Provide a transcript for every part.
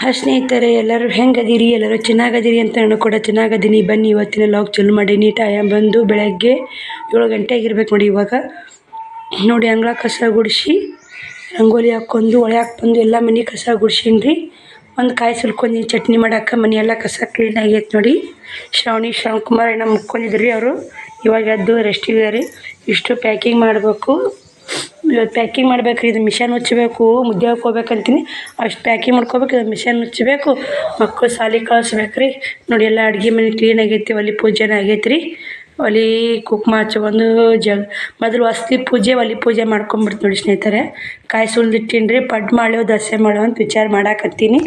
ಹಾಂ ಸ್ನೇಹಿತರೆ, ಎಲ್ಲರೂ ಹೆಂಗದಿರಿ, ಎಲ್ಲರೂ ಚೆನ್ನಾಗದಿರಿ ಅಂತ ನಾನು ಕೂಡ ಚೆನ್ನಾಗದೀನಿ. ಬನ್ನಿ, ಇವತ್ತಿನ ಲಾಗ್ ಚಾಲು ಮಾಡೀನಿ ಟೈಮ್ ಬಂದು ಬೆಳಗ್ಗೆ ಏಳು ಗಂಟೆ ಆಗಿರ್ಬೇಕು ನೋಡಿ ಇವಾಗ. ನೋಡಿ, ಅಂಗಳ ಕಸ ಗುಡಿಸಿ, ರಂಗೋಲಿ ಹಾಕ್ಕೊಂಡು ಒಳಗೆ ಬಂದು ಎಲ್ಲ ಮನೆ ಕಸ ಗುಡ್ಸೀನಿ ಒಂದು ಕಾಯಿ ಸುಲ್ಕೊಂಡು, ಚಟ್ನಿ ಮಾಡಕ್ಕೆ ಮನೆಯೆಲ್ಲ ಕಸ ಕ್ಲೀನ್ ಆಗೈತೆ ನೋಡಿ. ಶ್ರಾವಣಿ, ಶ್ರಾವಣ್ ಏನೋ ಮುಕ್ಕೊಂಡಿದ್ರಿ ಅವರು. ಇವಾಗ ಎದ್ದು ರೆಸ್ಟ್ ರೀ ಇಷ್ಟು ಪ್ಯಾಕಿಂಗ್ ಮಾಡಬೇಕು. ಇವತ್ತು ಪ್ಯಾಕಿಂಗ್ ಮಾಡಬೇಕು, ಇದು ಮಿಷನ್ ಮುಚ್ಚಬೇಕು, ಮುದ್ದೆ ಹೋಗ್ಬೇಕಂತೀನಿ ಅಷ್ಟು ಪ್ಯಾಕಿಂಗ್ ಮಾಡ್ಕೋಬೇಕು, ಇದು ಮಿಷನ್ ಮುಚ್ಚಬೇಕು. ಮಕ್ಕಳು ಸಾಲಿ ಕಳಿಸ್ಬೇಕು ರೀ ನೋಡಿ, ಎಲ್ಲ ಅಡುಗೆ ಮನೆ ಕ್ಲೀನ್ ಆಗೈತಿ, ಒಲಿ ಪೂಜೆನೇ ಆಗೈತೆ ರೀ ಒಲೆ ಕುಕ್ಮ ಒಂದು ಜಗ್, ಮೊದಲು ವಸ್ತಿ ಪೂಜೆ, ಒಲಿ ಪೂಜೆ ಮಾಡ್ಕೊಂಬಿಡ್ತು ನೋಡಿ ಸ್ನೇಹಿತರೆ. ಕಾಯಿ ಸುಲ್ದಿಟ್ಟಿನಿ ರೀ ಪಡ್ಡು ಮಾಡ್ಯೋ, ದಸೆ ಮಾಡೋ ಅಂತ ವಿಚಾರ ಮಾಡಾಕತ್ತೀನಿ.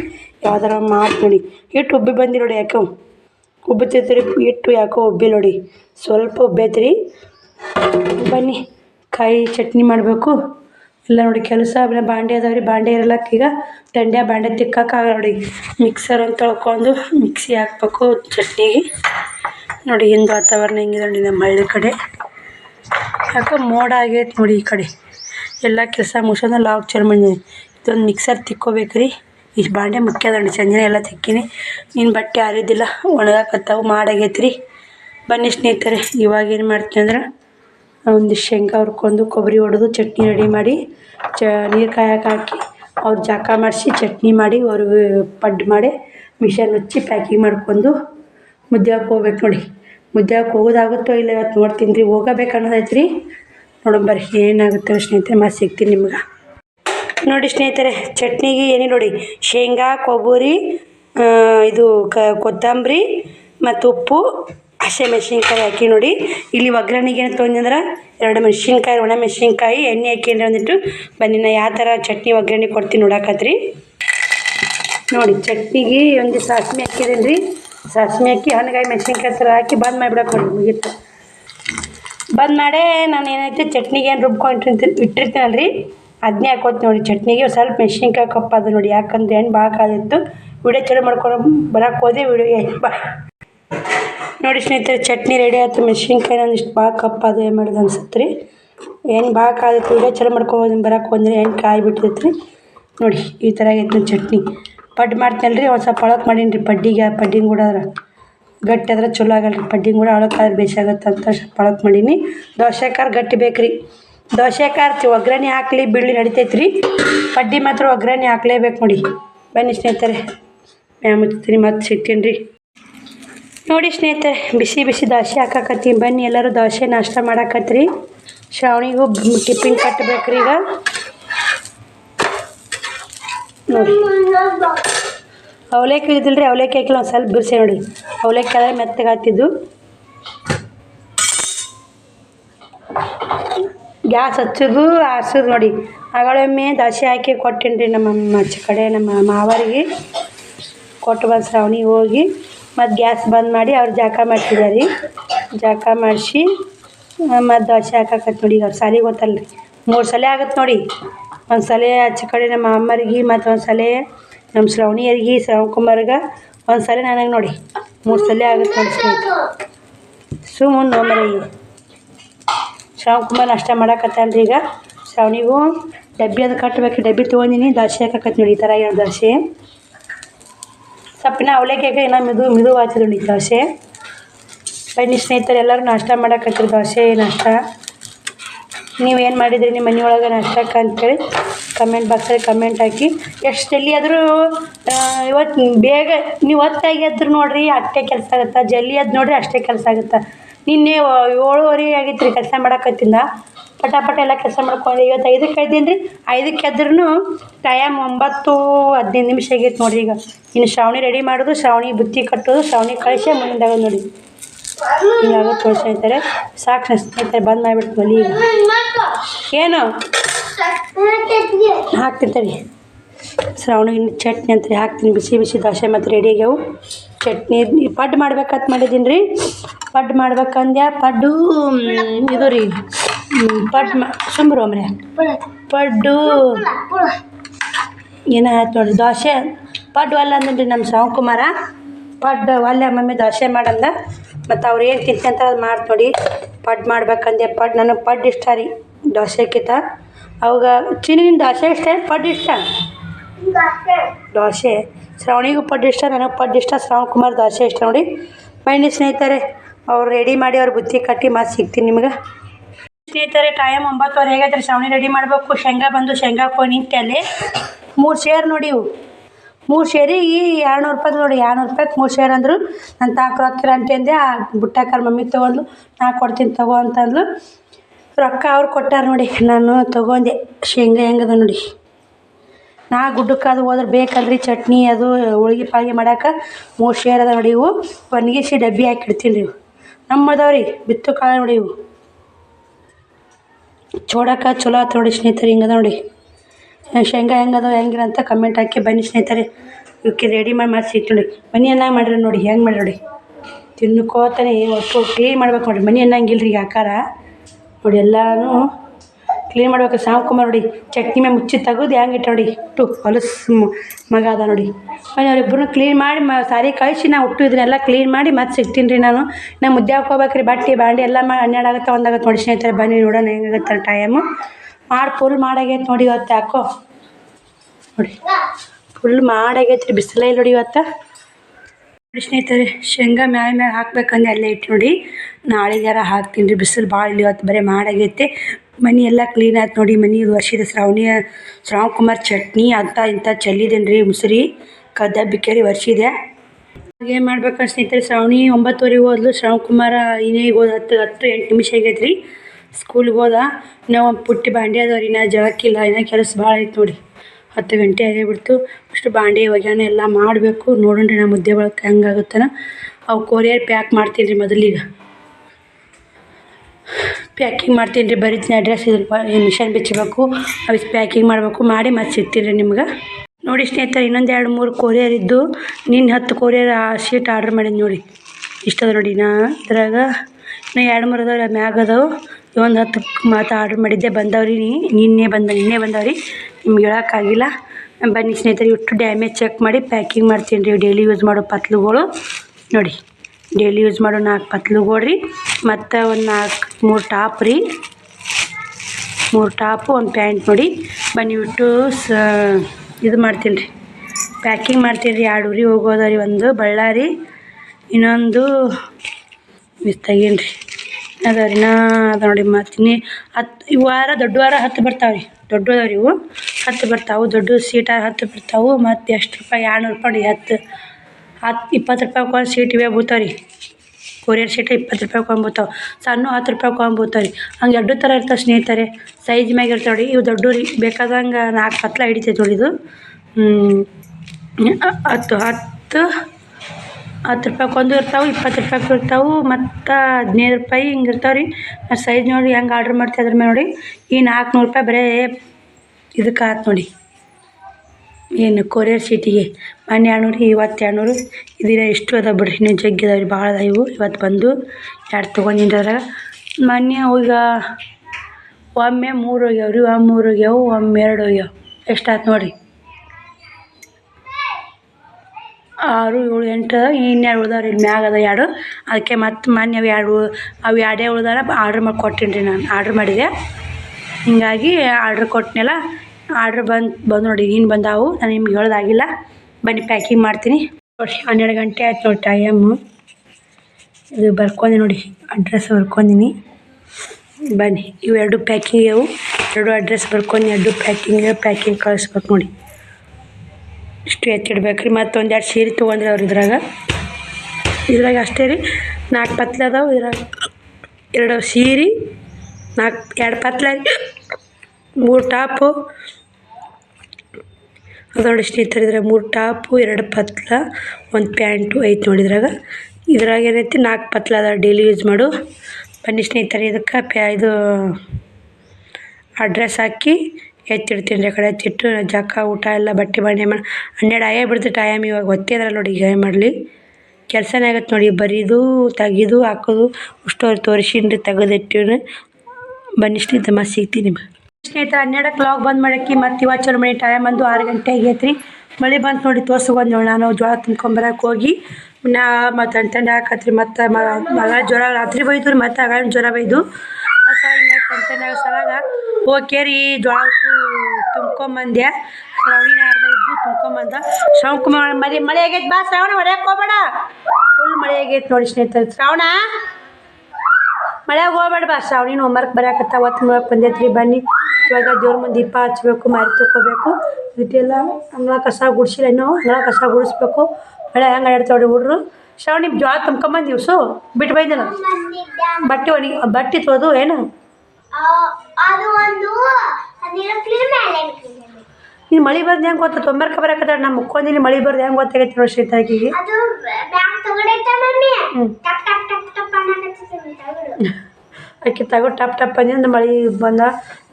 ಯಾವ್ದಾರ ಮಾಡಿ ನೋಡಿ. ಇಟ್ಟು ಉಬ್ಬಿ ಬಂದಿ ನೋಡಿ ಯಾಕೆ. ಉಬ್ಬುತ್ತೈತೆ ರೀ ಇಟ್ಟು ಯಾಕೋ ಉಬ್ಬಿ ನೋಡಿ. ಸ್ವಲ್ಪ ಉಬ್ಬೈತೆ ರೀ ಬನ್ನಿ. ಕಾಯಿ ಚಟ್ನಿ ಮಾಡಬೇಕು. ಎಲ್ಲ ನೋಡಿ ಕೆಲಸ ಬಾಂಡೆ ಅದಾವೆ ರೀ, ಬಾಂಡೆ ಇರಲಕ್ಕ ಈಗ. ದಂಡ್ಯ ಬಾಂಡೆ ತಿಕ್ಕಾಕಾಗಲ್ಲ ನೋಡಿ. ಮಿಕ್ಸರ್ ಅಂತ ತೊಳ್ಕೊಂಡು ಮಿಕ್ಸಿ ಹಾಕ್ಬೇಕು ಚಟ್ನಿಗೆ. ನೋಡಿ ಹಿಂದೆ ವಾತಾವರಣ ಹೆಂಗಿದೆ ನೋಡಿ ನಮ್ಮ ಹಳ್ಳಿ ಕಡೆ. ಯಾಕೋ ಮೋಡ ಆಗೈತೆ ನೋಡಿ ಈ ಕಡೆ. ಎಲ್ಲ ಕೆಲಸ ಮುಗಿಸೋದು ಲಾಕ್ ಚೇರ್ ಮಾಡಿದ್ದೀನಿ ಇದೊಂದು ಮಿಕ್ಸರ್ ತಿಕ್ಕೋಬೇಕು ರೀ. ಇಷ್ಟು ಬಾಂಡೆ ಮುಖ್ಯ ನೋಡಿ ಸಂಜೆ ಎಲ್ಲ ತಿಕ್ಕೀನಿ. ನೀನು ಬಟ್ಟೆ ಆರಿದ್ದಿಲ್ಲ ಒಣಗಾಕತ್ತಾವು ಮಾಡಾಗೈತೆ ರೀ ಬನ್ನಿ ಸ್ನೇಹಿತರೆ, ಇವಾಗ ಏನು ಮಾಡ್ತೀನಿ ಅಂದ್ರೆ ಒಂದಿಷ್ಟು ಶೇಂಗಾ ಹುರ್ಕೊಂಡು ಕೊಬ್ಬರಿ ಹೊಡೆದು ಚಟ್ನಿ ರೆಡಿ ಮಾಡಿ ಚ ನೀರು ಕಾಯಕ್ಕೆ ಹಾಕಿ ಅವ್ರು ಜಳಕ ಮಾಡಿಸಿ ಚಟ್ನಿ ಮಾಡಿ ಅವ್ರಿಗೆ ಪಡ್ಡು ಮಾಡಿ ಮಿಷನ್ ಹಚ್ಚಿ ಪ್ಯಾಕಿಂಗ್ ಮಾಡ್ಕೊಂಡು ಮುದ್ದೆ ಹೋಗ್ಬೇಕು ನೋಡಿ. ಮುದ್ದೆ ಹಾಕಿ ಹೋಗೋದಾಗುತ್ತೋ ಇಲ್ಲ ಇವತ್ತು ನೋಡ್ತೀನಿ ರೀ. ಹೋಗಬೇಕು ಅನ್ನೋದೈತೆ ರೀ. ನೋಡೋಣ ಬರ್ರಿ. ಏನಾಗುತ್ತೆ ಸ್ನೇಹಿತರೆ, ಮತ್ತೆ ಸಿಗ್ತೀನಿ ನಿಮ್ಗೆ. ನೋಡಿ ಸ್ನೇಹಿತರೆ, ಚಟ್ನಿಗೆ ಏನಿಲ್ಲ ನೋಡಿ. ಶೇಂಗಾ, ಕೊಬ್ಬರಿ ಇದು ಕೊತ್ತಂಬರಿ ಮತ್ತು ಉಪ್ಪು ಹಸಿಮೆಣ್ಸಿನ್ಕಾಯಿ ಹಾಕಿ ನೋಡಿ. ಇಲ್ಲಿ ಒಗ್ಗರಣೆಗೆ ಏನು ತೊಗೊಂಡ್ರೆ ಎರಡು ಮೆಣಸಿನ್ಕಾಯಿ, ಒಣ ಮೆಣಸಿನ್ಕಾಯಿ, ಎಣ್ಣೆ ಹಾಕಿ ಅಂದಿಟ್ಟು ಬನ್ನಿ, ನಾ ಯಾವ ಥರ ಚಟ್ನಿ ಒಗ್ಗರಣೆ ಕೊಡ್ತೀನಿ ನೋಡಾಕತ್ರಿ. ನೋಡಿ, ಚಟ್ನಿಗೆ ಒಂದು ಸಾಸ್ಮಿ ಹಾಕಿದ್ದೀನಿ ರೀ ಸಾಸಿವೆ ಹಾಕಿ ಹಣ್ಣುಗಾಯಿ ಮೆಣಸಿನ್ಕಾಯಿ ಥರ ಹಾಕಿ ಬಂದ್ ಮಾಡಿಬಿಡಕ್ಕೆ ನೋಡಿ ಮುಗೀತು. ಬಂದ್ ಮಾಡೇ ನಾನು ಏನೈತೆ ಚಟ್ನಿಗೆ ಏನು ರುಬ್ಕೊಂಡು ಇಟ್ಟಿರ್ತೀನಲ್ಲ ರೀ ಅದನ್ನೇ ಹಾಕೋತಿ ನೋಡಿ, ಚಟ್ನಿಗೆ ಸ್ವಲ್ಪ ಮೆಣಸಿನ್ಕಾಯಿ ಕಪ್ಪದು ನೋಡಿ, ಯಾಕಂದ್ರೆ ಎಣ್ಣೆ ಭಾಳ ಕಾದಿತ್ತು ವಿಡಿಯೋ ಚಲೋ ಮಾಡ್ಕೊಂಡು ಬರಕ್ಕೆ ಹೋದೆ, ವಿಡಿಯೋ ಎಣ್ಣೆ ಬಾ ನೋಡಿ ಸ್ನೇಹಿತರೆ, ಚಟ್ನಿ ರೆಡಿ ಆಯ್ತು. ಮೆಣಸಿನ್ಕಾಯಿ ಒಂದಿಷ್ಟು ಭಾಳ ಕಪ್ಪದು ಏನು ಮಾಡೋದು ಅನ್ಸುತ್ತೆ ರೀ ಏನು ಭಾಳ ಕಾದಿತ್ತು ಈಗ ಚಲೋ ಮಾಡ್ಕೊಂಡು ಬರಕ್ಕೆ ಹೋದ್ರೆ ಹೆಂಗೆ ಕಾಯಿ ಬಿಟ್ಟಿತ್ತು ರೀ ನೋಡಿ, ಈ ಥರ ಆಗೈತೆ ಚಟ್ನಿ. ಪಡ್ಡು ಮಾಡ್ತೀನಲ್ಲ ರೀ ಒಂದು ಸ್ವಲ್ಪ ಅಳಕ್ಕೆ ಮಾಡೀನಿ ರೀ ಪಡ್ಡಿಗೆ, ಪಡ್ಡಿನ ಕೂಡ ಗಟ್ಟಿ ಆದ್ರೆ ಚಲೋ ಆಗಲ್ಲ ರೀ ಪಡ್ಡಿನ ಕೂಡ ಅಳಕ್ಕಾದ್ರೆ ಬೇಸಾಗತ್ತೆ ಅಂತ ಸ್ವಲ್ಪ ಮಾಡೀನಿ. ದೋಸೆಕಾರ ಗಟ್ಟಿ ಬೇಕು ರೀ ದೋಸೆಕಾರ ಒಗ್ಗರಣೆ ಹಾಕ್ಲಿ ಬಿಡ್ಲಿ ನಡಿತೈತೆ ರೀ ಪಡ್ಡಿ ಮಾತ್ರ ಒಗ್ಗರಣೆ ಹಾಕ್ಲೇಬೇಕು ನೋಡಿ. ಬನ್ನಿ ಸ್ನೇಹಿತರೆ. ಮ್ಯಾಮ್ ಮುಚ್ತೀನಿ ಮತ್ತೆ ಸಿಗ್ತೀನಿ ರೀ. ನೋಡಿ ಸ್ನೇಹಿತರೆ, ಬಿಸಿ ಬಿಸಿ ದೋಸೆ ಹಾಕಾಕತ್ತೀನಿ. ಬನ್ನಿ, ಎಲ್ಲರೂ ದೋಸೆ ನಾಷ್ಟ ಮಾಡಾಕತ್ರಿ. ಶ್ರಾವಣಿಗೂ ಟಿಫಿನ್ ಕಟ್ಟಬೇಕ್ರಿ ಈಗ. ನೋಡಿ. ಅವಲೇಕಿ ಇದ್ದಿಲ್ಲ ರೀ ಅವಲೇಕಿ ಹಾಕಿಲ್ಲ ಒಂದು ಸ್ವಲ್ಪ ಬಿರ್ಸಿ ನೋಡಿ. ಅವಲೇಕಿ ಮೆತ್ತಗೆ ಹಾಕ್ತಿದ್ದು. ಗ್ಯಾಸ್ ಹಚ್ಚೋದು, ಆರ್ಸೋದು ನೋಡಿ. ಆಗಳೊಮ್ಮೆ ದಾಸಿ ಹಾಕಿ ಕೊಟ್ಟಿನ್ರಿ ರೀ ನಮ್ಮ ಕಡೆ, ನಮ್ಮ ಮಾವರಿಗೆ. ಕೊಟ್ಟು ಬಂದು ಶ್ರಾವಣಿಗೆ ಹೋಗಿ. ಮತ್ತು ಗ್ಯಾಸ್ ಬಂದ್ ಮಾಡಿ ಅವ್ರು ಜಳಕ ಮಾಡ್ತಿದ್ದಾರೆ ರೀ. ಜಳಕ ಮಾಡಿಸಿ ಮತ್ತು ದೋಸೆ ಹಾಕಕತ್ ನೋಡಿ ಈಗ ಅವ್ರು ಸಾಲಿಗೆ ಗೊತ್ತಲ್ಲ ರೀ ಮೂರು ಸಲ ಆಗತ್ತೆ ನೋಡಿ. ಒಂದು ಸಲ ಆಚೆ ಕಡೆ ನಮ್ಮ ಅಮ್ಮರಿಗೆ ಮತ್ತು ಒಂದು ಸಲ ನಮ್ಮ ಶ್ರವಣಿಯರಿಗೆ ಶ್ರವಣಕುಮಾರ್ಗೆ ಒಂದು ಸಲ ನನಗೆ ನೋಡಿ. ಮೂರು ಸಲ ಆಗುತ್ತೆ ನೋಡಿ ಸ್ನೇಹಿತರೆ ಸುಮ್ಮನೆ ನೋಮರಿ ಶ್ರವಣಕುಮಾರ್ ಕುಮಾರ್ ನಾಷ್ಟ ಮಾಡಾಕತ್ತಾನ ಈಗ. ಶ್ರವಣಿಗೂ ಡಬ್ಬಿ ಅದು ಕಟ್ಟಬೇಕು ಡಬ್ಬಿ ತೊಗೊಂಡಿನಿ, ದೋಸೆ ಹಾಕಕತ್ತೆ ನೋಡಿ ಈ ಥರ ಏನೋ ದೋಸೆ. ಸಪ್ಪಿನ ಅವಲೇಕಾಯಿ ಏನೋ ಮಿದು ಮಿದು ನೋಡಿ ದೋಸೆ ಬನ್ನಿ ಸ್ನೇಹಿತರೆ, ಎಲ್ಲರೂ ನಾಷ್ಟ ಮಾಡಾಕತ್ರಿ ದೋಸೆ ನಾಷ್ಟ. ನೀವೇನು ಮಾಡಿದ್ರಿ? ನಿಮ್ಮ ಮನೆಯೊಳಗೆ ನಾಷ್ಟಕ್ಕೆ ಅಂತೇಳಿ ಕಮೆಂಟ್ ಬಾಕ್ಸಲ್ಲಿ ಕಮೆಂಟ್ ಹಾಕಿ. ಎಷ್ಟು ಜಲ್ಲಿ ಆದರೂ ಇವತ್ತು ಬೇಗ, ನೀವು ಹೊತ್ತಾಗಿ ಎದ್ರು ನೋಡಿರಿ, ಅಷ್ಟೇ ಕೆಲಸ ಆಗುತ್ತೆ? ಜಲ್ದಿ ಎದ್ದು ನೋಡಿರಿ, ಅಷ್ಟೇ ಕೆಲಸ ಆಗುತ್ತೆ? ನಿನ್ನೆ ಏಳುವರೆ ಆಗಿತ್ತು ರೀ ಕೆಲಸ ಮಾಡಾಕತ್ತಿಂದ. ಪಟ ಪಟ ಎಲ್ಲ ಕೆಲಸ ಮಾಡ್ಕೊಂಡು ಇವತ್ತು ಐದಕ್ಕೆ ಎದ್ದೀನಿ ರೀ ಐದಕ್ಕೆ ಎದ್ರೂ ಟೈಮ್ ಒಂಬತ್ತು, ಹದಿನೈದು ನಿಮಿಷ ಆಗೈತೆ ನೋಡಿರಿ ಈಗ. ಇನ್ನು ಶ್ರಾವಣಿ ರೆಡಿ ಮಾಡೋದು, ಶ್ರಾವಣಿ ಬುತ್ತಿ ಕಟ್ಟೋದು, ಶ್ರಾವಣಿ ಕಳಿಸೇ ಮುಂದಾಗ ನೋಡಿ. ಯಾವಾಗ ಕಳಿಸ್ ಸ್ನೇಹಿತರೆ ಸಾಕು ಸ್ನೇಹಿತರೆ, ಬಂದ್ ಮಾಡಿಬಿಟ್ಟು ಬನ್ನಿ ಈಗ. ಏನು? ಹಾಕ್ತೀನಿ ಶ್ರಾವಣಿ ಶ್ರಾವಣಿಗೆ ಚಟ್ನಿ ಅಂತ ಹಾಕ್ತೀನಿ. ಬಿಸಿ ಬಿಸಿ ದೋಸೆ ಮತ್ತು ರೆಡಿ ಆಗ್ಯಾವು. ಚಟ್ನಿ ಪಡ್ಡು ಮಾಡ್ಬೇಕಂತ ಮಾಡಿದ್ದೀನಿ ರೀ ಪಡ್ಡು ಮಾಡ್ಬೇಕಂದ್ಯಾ? ಪಡ್ಡು ಇದು ರೀ. ಪಡ್ಡು ಮಾ ಸುಮ್ರಮ್ರೆ ಪಡ್ಡು. ಏನೋ ಆಯ್ತು ನೋಡಿ ದೋಸೆ. ಪಡ್ಡು ಅಲ್ಲ ಅಂದ್ರಿ ನಮ್ಮ ಶಿವಕುಮಾರ ಪಡ್ಡು ಒಲ್ಲೆ ಮಮ್ಮಿ ದೋಸೆ ಮಾಡಂದ. ಮತ್ತು ಅವ್ರು ಏನು ತಿಂತಂತ ಅದು ಮಾಡಿ ನೋಡಿ. ಪಡ್ಡು ಮಾಡ್ಬೇಕಂದೆ ಪಡ್ ನನಗೆ ಪಡ್ಡು ಇಷ್ಟ ರೀ ದೋಸೆಕ್ಕಿಂತ ಅವಾಗ ಚಿನ್ನಿನ ದೋಸೆ ಇಷ್ಟ, ಪಡ್ಡು ಇಷ್ಟ? ದೋಸೆ. ಶ್ರಾವಣಿಗೂ ಪಡ್ ಇಷ್ಟ, ನನಗೆ ಪಡ್ಡು ಇಷ್ಟ ಶ್ರಾವಣ್ ಕುಮಾರ್ ದೋಸೆ ಇಷ್ಟ ನೋಡಿ. ಮೈನಿ ಸ್ನೇಹಿತರೆ, ಅವ್ರು ರೆಡಿ ಮಾಡಿ ಅವ್ರ ಬುತ್ತಿ ಕಟ್ಟಿ ಮತ್ತೆ ಸಿಗ್ತೀನಿ ನಿಮ್ಗೆ. ಸ್ನೇಹಿತರೆ ಟೈಮ್ ಒಂಬತ್ತುವರೆ ಹೇಗಾದ್ರೆ ಸವಣಿ ರೆಡಿ ಮಾಡಬೇಕು. ಶೇಂಗಾ ಬಂದು ಶೇಂಗಾ ಹಾಕೊಂಡು ನಿಂತೆ ಅಲ್ಲಿ ಮೂರು ಶೇರ್ ನೋಡಿ ಇವು. ಮೂರು ಶೇರಿಗೆ ಎರಡುನೂರು ರೂಪಾಯಿ ನೋಡಿ. ಎರಡುನೂರು ರೂಪಾಯಿ ಮೂರು ಶೇರ್ ಅಂದರು. ನಾನು ತಾಕ ರೊಕ್ಕ ಅಂತಂದೆ ಆ ಬುಟ್ಟಾಕಾರ ಮಮ್ಮಿ ತೊಗೊಂಡ್ಲು. ನಾ ಕೊಡ್ತೀನಿ ತಗೋ ಅಂತಂದ್ಲು ರೊಕ್ಕ ಅವ್ರು ಕೊಟ್ಟಾರ ನೋಡಿ. ನಾನು ತೊಗೊಂಡೆ. ಶೇಂಗಾ ಹೆಂಗದ ನೋಡಿ. ನಾ ಗುಡ್ಡಕ್ಕೆ ಅದು ಹೋದ್ರೆ ಬೇಕಲ್ರಿ. ಚಟ್ನಿ ಅದು ಹೋಳ್ಗೆ ಪಾಳ್ಗೆ ಮಾಡಕ್ಕೆ ಮೂರು ಶೇರ್ ಅದ ನೋಡಿ ಇವು. ಒಣಗಿಸಿ ಡಬ್ಬಿ ಹಾಕಿಡ್ತೀನಿ ರೀ ನಮ್ಮದವ್ರಿ. ಬಿತ್ತು ಕಾಳು ನೋಡಿ ಇವು. ಚೋಡಕ್ಕೆ ಚಲೋ ಆತು ನೋಡಿ ಸ್ನೇಹಿತರೆ, ಹಿಂಗದ ನೋಡಿ. ಶೇಂಗಾ ಹೆಂಗದ, ಹೆಂಗಿಲ್ಲ ಅಂತ ಕಮೆಂಟ್ ಹಾಕಿ ಬನ್ನಿ ಸ್ನೇಹಿತರೆ. ಇವಕ್ಕೆ ರೆಡಿ ಮಾಡಿ ಮಾಡಿ ಇಟ್ಟು ನೋಡಿ ಮನೆ ಅನ್ನಾಗ ಮಾಡಿರಿ ನೋಡಿ, ಹೆಂಗೆ ಮಾಡಿ ನೋಡಿ. ತಿನ್ಕೋತಾನೆ, ಒಟ್ಟು ಕ್ಲೀನ್ ಮಾಡ್ಬೇಕು ನೋಡಿ. ಮನೆ ಅನ್ನಂಗಿಲ್ಲ ರೀ ಆಕಾರ. ನೋಡಿ, ಎಲ್ಲಾನು ಕ್ಲೀನ್ ಮಾಡ್ಬೇಕು. ಕುಮಾರ್ ನೋಡಿ, ಚಟ್ನಿ ಮೇಲೆ ಮುಚ್ಚಿ ತೆಗೆದು ಹೆಂಗೆ ಇಟ್ಟು ನೋಡಿ. ಇಟ್ಟು ಹೊಲಸು ಮಗ ಅದ ನೋಡಿ. ಅವ್ರಿಬ್ಬರನ್ನು ಕ್ಲೀನ್ ಮಾಡಿ ಸಾರಿ ಕಳಿಸಿ, ನಾ ಹುಟ್ಟು ಇದನ್ನೆಲ್ಲ ಕ್ಲೀನ್ ಮಾಡಿ ಮತ್ತೆ ಸಿಗ್ತೀನಿ ರೀ ನಾನು. ನಾ ಮುದ್ದೆ ಹಾಕೋಬೇಕ್ರಿ ಬಟ್ಟೆ, ಬಾಂಡೆ ಎಲ್ಲ ಮಾಡಿ ಹನ್ನೆರಡು ಆಗುತ್ತೆ ನೋಡಿ ಸ್ನೇಹಿತರೆ. ಬನ್ನಿ ನೋಡೋಣ ಹೆಂಗಾಗತ್ತೆ ಟೈಮು ಮಾಡಿ ಫುಲ್ ಮಾಡಾಗೈತೆ ನೋಡಿ ಇವತ್ತು ಯಾಕೋ. ನೋಡಿ ಫುಲ್ ಮಾಡಾಗೈತೆ ರೀ, ಬಿಸಿಲೇ ಇಲ್ಲ ನೋಡಿ ಇವತ್ತು. ನೋಡಿ ಸ್ನೇಹಿತರೆ, ಶೇಂಗಾ ಮ್ಯಾಲ ಮ್ಯಾಲ ಹಾಕ್ಬೇಕಂದ್ರೆ ಅಲ್ಲೇ ಇಟ್ಟು ನೋಡಿ. ನಾಳೆಗಾರ ಹಾಕ್ತೀನಿ ರೀ, ಬಿಸಿಲು ಭಾಳ ಇಲ್ಲಿ ಇವತ್ತು ಬರೀ ಮಾಡಾಗೈತೆ. ಮನೆ ಎಲ್ಲ ಕ್ಲೀನ್ ಆಯ್ತು ನೋಡಿ, ಮನೆ ವರ್ಷದ ಶ್ರಾವಣಿ, ಶ್ರಾವಣ ಕುಮಾರ್ ಚಟ್ನಿ ಅಂತ ಇಂಥ ಚೆಲ್ಲಿದೇನೆ ರೀ ಮುಸುರಿ, ಕದ್ದ ಬಿಕ್ಕೇರಿ ವರ್ಷಿದೆ ಏನು ಮಾಡ್ಬೇಕು ಸ್ನೇಹಿತರೆ, ಶ್ರಾವಣಿ ಒಂಬತ್ತುವರೆಗೆ ಹೋದ್ಲು, ಶ್ರಾವಣ ಕುಮಾರ ಇನ್ನೇ ಹೋದ ಹತ್ತು ಹತ್ತು ಎಂಟು ನಿಮಿಷ ಆಗೈತೆ ರೀ ಸ್ಕೂಲ್ಗೆ ಹೋದ. ನಾವು ಒಂದು ಪುಟ್ಟಿ ಬಾಂಡೆ ಅದಾವ ರೀ ನಾ ಜಗಕ್ಕಿಲ್ಲ ಇನ್ನೂ ಕೆಲಸ ಭಾಳ ಐತೆ ನೋಡಿ. ಹತ್ತು ಗಂಟೆ ಆಗಿಬಿಡ್ತು. ಅಷ್ಟು ಬಾಂಡೆ ಒಗ್ಯಾನ ಎಲ್ಲ ಮಾಡಬೇಕು. ನೋಡೋಣ ರೀ ನಮ್ಮ ಮುದ್ದೆ ಬಳಕೆ ಹೆಂಗಾಗುತ್ತಾನ ಅವು ಕೊರಿಯರ್ ಪ್ಯಾಕ್ ಮಾಡ್ತೀನಿ ರೀ ಮೊದಲಿಗೆ. ಪ್ಯಾಕಿಂಗ್ ಮಾಡ್ತೀನಿ ರೀ. ಬರೀತೀನಿ ಅಡ್ರೆಸ್ ಮಿಷನ್ ಬಿಚ್ಚಬೇಕು ಅವು ಪ್ಯಾಕಿಂಗ್ ಮಾಡಬೇಕು. ಮಾಡಿ ಮತ್ತೆ ಸಿಗ್ತೀನಿ ರೀ ನಿಮ್ಗೆ. ನೋಡಿ ಸ್ನೇಹಿತರೆ, ಇನ್ನೊಂದು ಎರಡು ಮೂರು ಕೊರಿಯರ್ ಇದ್ದು ನೀನು ಹತ್ತು ಕೊರಿಯರ್ ಆ ಶೀಟ್ ಆರ್ಡ್ರ್ ಮಾಡೀನಿ ನೋಡಿ. ಇಷ್ಟದ ನೋಡಿ ನಾ. ಇದ್ರಾಗ ಇನ್ನೂ ಎರಡು ಮೂರು ಅದಾವ ಮ್ಯಾಗ ಅದಾವು. ಒಂದು ಹತ್ತು ಮಾತು ಆರ್ಡ್ರ್ ಮಾಡಿದ್ದೆ. ಬಂದವ್ರಿ ನಿನ್ನೆ ಬಂದ, ನಿನ್ನೆ ಬಂದವ್ರಿ. ನಿಮ್ಗೆ ಹೇಳೋಕ್ಕಾಗಿಲ್ಲ ಬನ್ನಿ ಸ್ನೇಹಿತರೆ ಇಟ್ಟು ಡ್ಯಾಮೇಜ್ ಚೆಕ್ ಮಾಡಿ ಪ್ಯಾಕಿಂಗ್ ಮಾಡ್ತೀನಿ ರೀ. ಡೈಲಿ ಯೂಸ್ ಮಾಡೋ ಪತ್ಲುಗಳು. ನೋಡಿ. ಡೈಲಿ ಯೂಸ್ ಮಾಡೋ ನಾಲ್ಕು ಪತ್ಲುಗಳು ರೀ ಮತ್ತು ಒಂದು ನಾಲ್ಕು, ಮೂರು ಟಾಪ್ ರೀ. ಮೂರು ಟಾಪು, ಒಂದು ಪ್ಯಾಂಟ್ ನೋಡಿ. ಬನ್ನಿ ಬಿಟ್ಟು ಸ, ಇದು ಮಾಡ್ತೀನಿ ರೀ. ಪ್ಯಾಕಿಂಗ್ ಮಾಡ್ತೀನಿ ರೀ. ಎರಡು ಊರಿಗೆ ಹೋಗೋದ ರೀ ಒಂದು ಬಳ್ಳಾರಿ ಇನ್ನೊಂದು ಮಿಸ್ ತೆಗೀನಿ ರೀ. ಅದಾವ ರೀ, ನಾ ಅದ ನೋಡಿ ಮಾಡ್ತೀನಿ. ಹತ್ತು ಈ ವಾರ ದೊಡ್ಡ ವಾರ ಹತ್ತು ಬರ್ತಾವೆ ರೀ. ದೊಡ್ಡ ಅದಾವ ರೀ ಇವು. ಹತ್ತು ಬರ್ತಾವೆ, ದೊಡ್ಡ ಸೀಟ ಹತ್ತು ಬರ್ತಾವೆ. ಮತ್ತು ಎಷ್ಟು ರೂಪಾಯಿ? ಎರಡು ನೂರು ರೂಪಾಯಿ ಹತ್ತು. ಹತ್ತು ಇಪ್ಪತ್ತು ರೂಪಾಯಿ ಒಂದು ಸೀಟ್ ಇವೆ ಬೀಳ್ತಾವೆ ರೀ? ಕೊರಿಯರ್ ಸೀಟ್ ಇಪ್ಪತ್ತು ರೂಪಾಯಿ ಕೊಂಬೋತಾವೆ ಸಣ್ಣ ಹತ್ತು ರೂಪಾಯಿ ಕೊಂಬೋತಾವೆ ರೀ? ಹಂಗೆ ಎರಡು ಥರ ಇರ್ತಾವೆ ಸ್ನೇಹಿತರೆ. ಸೈಜ್ ಮ್ಯಾಗ ಇರ್ತಾವೆ ರೀ ಇವು ದೊಡ್ಡ ರೀ. ಬೇಕಾದಂಗೆ ನಾಲ್ಕು ಪತ್ಲ ಹಿಡಿತೈತೆ ನೋಡಿ ಇದು. ಹತ್ತು ಹತ್ತು ಹತ್ತು ರೂಪಾಯಿ ಒಂದು ಇರ್ತಾವೆ, ಇಪ್ಪತ್ತು ರೂಪಾಯಿ ಇರ್ತಾವೆ, ಮತ್ತು ಹದಿನೈದು ರೂಪಾಯಿ ಹಿಂಗೆ ಇರ್ತಾವೆ ರೀ. ಸೈಜ್ ನೋಡಿ ಹೆಂಗೆ ಆರ್ಡ್ರ್ ಮಾಡ್ತೀವಿ ಅದ್ರ ಮೇಲೆ ನೋಡಿ. ಈ ನಾಲ್ಕುನೂರು ರೂಪಾಯಿ ಬರೇ ಇದಕ್ಕೆ ಆಯ್ತು ನೋಡಿ. ಏನು ಕೊರಿಯರ್ ಸಿಟಿಗೆ ಮೊನ್ನೆ ಎರಡುನೂರು ಇವತ್ತು ಎರಡುನೂರು ಇದೀರ ಎಷ್ಟು ಅದ ಬಿಡ್ರಿ? ಇನ್ನೂ ಜಗ್ಗಿ ಅದಾವ ಭಾಳ ಅದಾವ ಇವು. ಇವತ್ತು ಬಂದು ಎರಡು ತೊಗೊಂಡಿನಿ ಅದ್ರಾಗ. ಮೊನ್ನೆ ಈಗ ಒಮ್ಮೆ ಮೂರು ಹೋಗ್ಯಾವ ರೀ, ಒಮ್ಮೆ ಮೂರು ಹೋಗ್ಯಾವು, ಒಮ್ಮೆ ಎರಡು ಹೋಗ್ಯಾವ. ಎಷ್ಟಾಯ್ತು ನೋಡಿರಿ? ಆರು, ಏಳು, ಎಂಟು ಇನ್ನೆರಡು ಉಳ್ದಾವ ರೀ, ಇಲ್ಲಿ ಮ್ಯಾಗ ಅದ ಎರಡು. ಅದಕ್ಕೆ ಮತ್ತೆ ಮೊನ್ನೆ ಅವು ಎರಡು ಅವು ಎರಡೇ ಉಳ್ದಾರ, ಆರ್ಡ್ರ್ ಮಾಡಿ ಕೊಟ್ಟಿನಿ ರೀ ನಾನು. ಆರ್ಡ್ರ್ ಮಾಡಿದೆ. ಹೀಗಾಗಿ ಆರ್ಡ್ರ್ ಕೊಟ್ಟನಲ್ಲ ಆರ್ಡ್ರ್ ಬಂದು ಬಂದು ನೋಡಿ ಇನ್ನು ಬಂದಾವು, ನಾನು ನಿಮ್ಗೆ ಹೇಳೋದಾಗಿಲ್ಲ. ಬನ್ನಿ ಪ್ಯಾಕಿಂಗ್ ಮಾಡ್ತೀನಿ. ನೋಡಿ ಹನ್ನೆರಡು ಗಂಟೆ ಆಯ್ತು ನೋಡಿ ಟೈಮು ಇದು ಬರ್ಕೊಂಡಿ ನೋಡಿ ಅಡ್ರೆಸ್ ಬರ್ಕೊಂಡಿನಿ. ಬನ್ನಿ ಇವೆರಡು ಪ್ಯಾಕಿಂಗ್ ಇವು. ಎರಡು ಅಡ್ರೆಸ್ ಬರ್ಕೊಂಡು ಎರಡು ಪ್ಯಾಕಿಂಗ್ ಪ್ಯಾಕಿಂಗ್ ಕಳಿಸ್ಬೇಕು ನೋಡಿ. ಇಷ್ಟು ಎತ್ತಿಡ್ಬೇಕು ರೀ ಮತ್ತೊಂದು ಎರಡು ಸೀರೆ ತೊಗೊಂಡ್ರಿ ಅವ್ರು ಇದ್ರಾಗ. ಇದ್ರಾಗ ಅಷ್ಟೇ ರೀ. ನಾಲ್ಕು ಪತ್ಲೆ ಅದಾವೆ, ಇದ್ರಾಗ ಎರಡು ಸೀರೆ ನಾಲ್ಕು ಎರಡು ಪತ್ಲೆ ಮೂರು ಟಾಪು ಅದು ಸ್ನೇಹಿತರಿದ್ರೆ ಸ್ನೇಹಿತರೆ ಇದ್ರಾಗ ಮೂರು ಟಾಪು, ಎರಡು ಪತ್ಲ, ಒಂದು ಪ್ಯಾಂಟು ಐತೆ ನೋಡಿ ಇದ್ರಾಗ. ಏನೈತಿ? ನಾಲ್ಕು ಪತ್ಲ ಅದ, ಡೈಲಿ ಯೂಸ್ ಮಾಡು. ಬನ್ನಿ ಸ್ನೇಹಿತರೆ, ಇದಕ್ಕೆ ಪ್ಯಾ, ಇದು ಅಡ್ರೆಸ್ ಹಾಕಿ ಎತ್ತಿಡ್ತೀನಿ ರೀ ಕಡೆ. ಎತ್ತಿಟ್ಟು ಜಕ್ಕ ಊಟ ಎಲ್ಲ ಬಟ್ಟೆ ಬಾಂಡೆ ಮಾಡಿ ಹನ್ನೆರಡು ಆಯ ಬಿಡ್ತು ಟೈಮ್ ಇವಾಗ. ಗೊತ್ತಿದ್ರಲ್ಲ ನೋಡಿ ಈಗ ಮಾಡಲಿ. ಕೆಲಸನೇ ಆಗತ್ತೆ ನೋಡಿ, ಬರೀದು, ತೆಗೆದು, ಹಾಕೋದು ಅಷ್ಟು ತೋರಿಸಿನ್ರಿ ರೀ ತೆಗೆದಿಟ್ಟಿನಿ ಬನ್ನಿ ಸ್ನೇಹಿತರೆ ಮತ್ತೆ ಸಿಗ್ತೀನಿ ನಿಮ್ಗೆ ಸ್ನೇಹಿತರೆ, ಹನ್ನೆರಡಕ್ಕೆ ಕ್ಲಾಕ್ ಬಂದ್ ಮಾಡಕ್ಕೆ ಮತ್ತು ಇವತ್ತು ಚಲೋ ಮನೆ ಟೈಮ್ ಬಂದು ಆರು ಗಂಟೆ ಆಗೈತೆ ರೀ ಮಳೆ ಬಂತು ನೋಡಿ ತೋರ್ಸ್ಕೊಂಡು ನೋಡಿ ನಾನು ಜೋಳ ತುಂಬ್ಕೊಂಬರಕ್ಕೆ ಹೋಗಿ. ನಾ ಮತ್ತು ಅಂತಂದು ಹಾಕತ್ರಿ, ಮತ್ತು ಮಗಳ ಜ್ವರ ರಾತ್ರಿ ಬೈದು ರೀ ಮತ್ತು ಜ್ವರ ಬೈದು. ಸಲಾಗ ಹೋಗಿ ರೀ ಜೋಳ ತುಂಬ್ಕೊಂಬಂದೆ ರವೀನ ಅರ್ಧ ಇದ್ದು ತುಂಬ್ಕೊಂಬಂದ ಶ್ರಾವಣಕುಮಾರ್ ಮಳೆ ಮಳೆ ಆಗೈತೆ ಬಾ, ಶ್ರಾವಣ ಹೊಡ್ಯಕ್ಕೆ ಹೋಗ್ಬೇಡ. ಫುಲ್ ಮಳೆ ಆಗೈತೆ ನೋಡಿ ಸ್ನೇಹಿತರೆ. ಶ್ರಾವಣ ಮಳೆಯಾಗ ಹೋಗ್ಬೇಡ ಬಾ, ಶ್ರಾವಣಿನ ಹೋಮ್ವರ್ಕ್ ಬರಕತ್ತ ಅವತ್ತು ಬಂದೈತ್ರಿ, ಬನ್ನಿ. ಇವಾಗ ದೇವ್ರ ಮುಂದೆ ದೀಪ ಹಚ್ಬೇಕು ಮಾರಿ ತಗೋಬೇಕು ಇದೆಲ್ಲ ಅಂಗಳ ಕಸ ಗುಡಿಸಿಲ್ಲ ಇನ್ನೂ ಅಂಗಳ ಕಸ ಗುಡಿಸ್ಬೇಕು. ಮಳೆ ಹೆಂಗೆ ಆಡ್ತಾವ್ರಿ ಹುಡ್ರು. ನಿಮ್ಮ ಜ್ವಾಳ ತುಂಬ್ಕೊಂಬಂದು ದಿವ್ಸು ಬಿಟ್ಟು ಬೈದಲ್ಲ ಬಟ್ಟೆ ಒಣಗಿ ಬಟ್ಟೆ ತೊಳೆದು ಏನು? ನೀನು ಮಳೆ ಬರ್ದು ಹೆಂಗೆ ಗೊತ್ತ? ತೊಂಬರ್ಕ ಬರಕತ್ತ ನಮ್ಮ ಮುಕ್ಕೊಂದಿನಿ ಮಳೆ ಬರ್ದು ಹೆಂಗೆ ಗೊತ್ತಾಗೈತೆ ನೋಡಿ ಶೀತಾಕಿಗೆ ಹ್ಞೂ ಅಂದ್ರೆ ಅನ್ನಕತ್ತಿತ್ತು ತಗೋ, ಟಪ್ ಟಪ್ ಅಂದಿಂದ ಮಳೆ ಬಂದ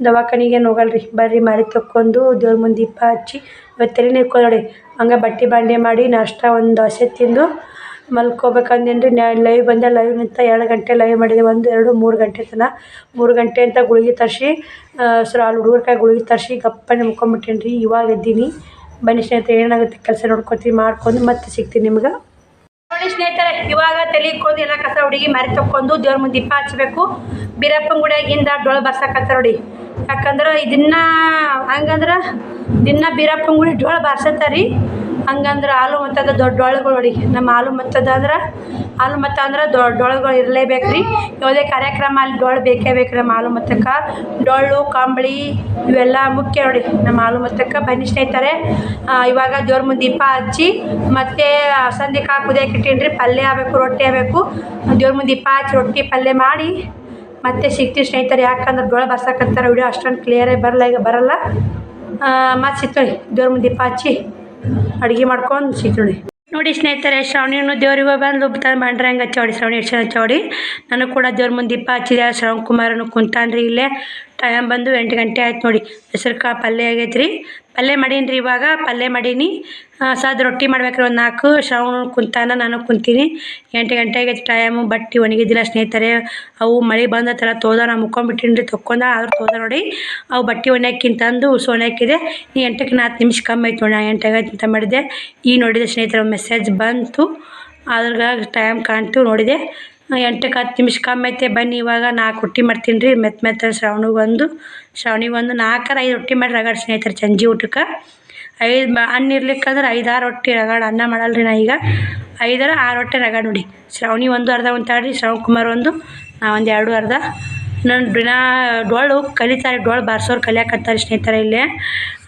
ದವಾಖಾನಿಗೆ ಹೋಗಲ್ರಿ. ಬರ್ರಿ ಮಾರಿ ತಕ್ಕೊಂಡು ದೇವ್ರ ಮುಂದೆ ದೀಪ ಹಚ್ಚಿ ಇವತ್ತು ತಲೆ ನೀರು ನೋಡಿ. ಹಂಗೆ ಬಟ್ಟೆ ಬಾಂಡೆ ಮಾಡಿ ನಾಷ್ಟ ಒಂದು ದೋಸೆ ತಿಂದು ಮಲ್ಕೋಬೇಕಂದೇನ್ರಿ. ನಾ ಲೈವ್ ಬಂದೆ ಲೈವ್ ನಿಂತ ಎರಡು ಗಂಟೆ ಲೈವ್ ಮಾಡಿದೆ. ಒಂದು, ಎರಡು, ಮೂರು ಗಂಟೆ ತನಕ ಮೂರು ಗಂಟೆ ಅಂತ ಗುಳಿಗೆ ತರಿಸಿ ಸರ್ ಅಲ್ಲಿ ಹುಡುಗರ ಗುಳಿಗೆ ತರಿಸಿ ಗಪ್ಪನೆ ಮುಕ್ಕೊಂಬಿಟ್ಟೇನಿ ರೀ ಇವಾಗ ಎದ್ದೀನಿ. ಬನ್ನಿ ಸ್ನೇಹಿತರೆ, ಏನಾಗುತ್ತೆ ಕೆಲಸ ನೋಡ್ಕೊತೀನಿ ಮಾಡ್ಕೊಂಡು ಮತ್ತೆ ಸಿಗ್ತೀನಿ ನಿಮ್ಗೆ. ಸ್ನೇಹಿತರೆ, ಇವಾಗ ತಲೆ ಇಕ್ಕೊಂಡು ಎಲ್ಲ ಕಸ ಹುಡುಗಿ ಮರಿ ತಕ್ಕೊಂಡು ದೇವ್ರ ಮುಂದೆ ದೀಪ ಹಚ್ಚಬೇಕು. ಬೀರಪ್ಪನ ಗುಡಿಯಾಗಿಂದ ಡೊಳ ಬರ್ಸಕತ್ತ ನೋಡಿ. ಯಾಕಂದ್ರೆ ಇದನ್ನ ಹಂಗಂದ್ರೆ ದಿನ ಬೀರಪ್ಪನ ಗುಡಿ ಡೊಳ ಬಾರ್ಸತ್ತಾರಿ ಹಂಗಂದ್ರೆ ಹಾಲು ಮತ್ತದ ದೊಡ್ಡ ಡೊಳ್ಳುಗಳು ನೋಡಿ, ನಮ್ಮ ಹಾಲು ಮತ್ತದ ಅಂದ್ರೆ, ಹಾಲು ಮತ್ತ ಅಂದ್ರೆ ದೊಡ್ಡ ಡೊಳಗಳು ಇರಲೇಬೇಕು ರೀ ಯಾವುದೇ ಕಾರ್ಯಕ್ರಮ ಅಲ್ಲಿ ಡೊಳ್ಳು ಬೇಕೇ ಬೇಕು ನಮ್ಮ ಹಾಲು ಮತ್ತಕ್ಕೆ. ಡೊಳ್ಳು, ಕಂಬಳಿ ಇವೆಲ್ಲ ಮುಖ್ಯ ನೋಡಿ, ನಮ್ಮ ಹಾಲು ಮತ್ತಕ್ಕೆ ಬನ್ನಿ ಸ್ನೇಹಿತರೆ. ಇವಾಗ ದೇವ್ರ ಮುಂದೆ ದೀಪ ಹಚ್ಚಿ, ಮತ್ತೆ ಸಂಧಿ ಕುದಿಯಕ್ಕೆ ಇಟ್ಟೀನಿ ರೀ ಪಲ್ಯ ಆಗಬೇಕು, ರೊಟ್ಟಿ ಆಗಬೇಕು. ದೇವ್ರ ಮುಂದೆ ದೀಪ ಹಚ್ಚಿ, ರೊಟ್ಟಿ ಪಲ್ಯ ಮಾಡಿ, ಮತ್ತೆ ಸಿಗ್ತೀವಿ ಸ್ನೇಹಿತರೆ. ಯಾಕಂದ್ರೆ ಡೊಳ ಬರ್ಸಕತ್ತಾರ ವಿಡಿಯೋ ಅಷ್ಟೊಂದು ಕ್ಲಿಯರಾಗಿ ಬರಲ್ಲ, ಈಗ ಬರಲ್ಲ. ಮತ್ತು ಸಿಗ್ತೀವಿ ದೇವ್ರ ಮುಂದೆ ದೀಪ ಹಚ್ಚಿ. ಅಡುಗೆ ಮಾಡ್ಕೊಂಡು ಸಿಗ್ತೀನಿ. ನೋಡಿ ಸ್ನೇಹಿತರೆ, ಶ್ರಾವಣಿಯನ್ನು ದೇವ್ರಿಗೆ ಬಂದು ತಂದು ಬಂಡ್ರೆ ಹಂಗೆ ಹಚ್ಚೋಡಿ ಶ್ರಾವಣಿ ಎಷ್ಟು ಹಚ್ಚೋಡಿ ನನಗೆ ಕೂಡ ದೇವ್ರ ಮುಂದೆ ದೀಪ ಹಚ್ಚಿದೆ, ಶ್ರವಣ್ ಕುಮಾರನು ಕುಂತಾನ್ರಿ ಇಲ್ಲೇ. ಟೈಮ್ ಬಂದು ಎಂಟು ಗಂಟೆ ಆಯ್ತು ನೋಡಿ, ಹೆಸರು ಕಾಳು ಪಲ್ಯ ಆಗೈತೆ ರೀ ಪಲ್ಯ ಮಾಡೀನಿ ರೀ ಇವಾಗ, ಪಲ್ಯ ಮಾಡೀನಿ. ಸಾದ್ ರೊಟ್ಟಿ ಮಾಡ್ಬೇಕ್ರಿ ಒಂದು ನಾಲ್ಕು. ಶ್ರವಣ ಕುಂತಾನ, ನಾನು ಕುಂತೀನಿ. ಎಂಟು ಗಂಟೆಗೆ ಟೈಮ್ ಬಟ್ಟೆ ಒಣಗಿದ್ದಿಲ್ಲ ಸ್ನೇಹಿತರೆ. ಅವು ಮಳೆ ಬಂದ ಥರ ತೋದ ನಾ ಮುಕ್ಕೊಂಬಿಟ್ಟಿನಿ ರೀ ತೊಕ್ಕೊಂಡ. ಆದ್ರೂ ತೋದ ನೋಡಿ, ಅವು ಬಟ್ಟೆ ಒಣಕ್ಕಿಂತಂದು ಸೋಣಕ್ಕಿದೆ ನೀ ಎಂಟಕ್ಕೆ ನಾಲ್ಕು ನಿಮಿಷ ಕಮ್ಮಿ ಆಯ್ತು ನಾ ಎಂಟು ಆಗೈತೆ ಅಂತ ಮಾಡಿದೆ. ಈ ನೋಡಿದೆ ಸ್ನೇಹಿತರ ಮೆಸೇಜ್ ಬಂತು. ಅದ್ರಾಗ ಟೈಮ್ ಕಾಣ್ತು, ನೋಡಿದೆ. ಎಂಟಕ್ಕೆ ಹತ್ತು ನಿಮಿಷ ಕಮ್ಮಿ ಐತೆ. ಬನ್ನಿ, ಇವಾಗ ನಾಲ್ಕು ರೊಟ್ಟಿ ಮಾಡ್ತೀನಿ ರೀ. ಮೆತ್ತ ಮೆತ್ತ ಶ್ರಾವಣಿಗೆ ಒಂದು ಶ್ರಾವಣಿಗೆ ಒಂದು ನಾಲ್ಕರ ಐದು ರೊಟ್ಟಿ ಮಾಡಿ ರಗಡ್ ಸ್ನೇಹಿತರೆ ಸಂಜೆ ಊಟಕ್ಕೆ. ಐದು ಅನ್ನ ಇರ್ಲಿಕ್ಕಂದ್ರೆ ಐದಾರು ರೊಟ್ಟಿ ರಗಡ್ ಅನ್ನ ಮಾಡಲ್ಲ ರೀ ನಾ ಈಗ. ಐದರ ಆರು ರೊಟ್ಟಿ ರಗಡ್ ನೋಡಿ. ಶ್ರಾವಣಿ ಒಂದು ಅರ್ಧ ಒಂದು ತಾಡ್ರಿ ಶ್ರವಣ್ ಕುಮಾರ್ ಒಂದು ನಾ ಒಂದು ಎರಡು ಅರ್ಧ. ನನ್ನ ಬಿನ ಡೊಳ್ಳು ಕಲಿತಾರೆ, ಡೊಳ್ಳು ಬಾರ್ಸೋರು ಕಲಿಯಾಕತ್ತಾರೆ ಸ್ನೇಹಿತರೆ ಇಲ್ಲಿ.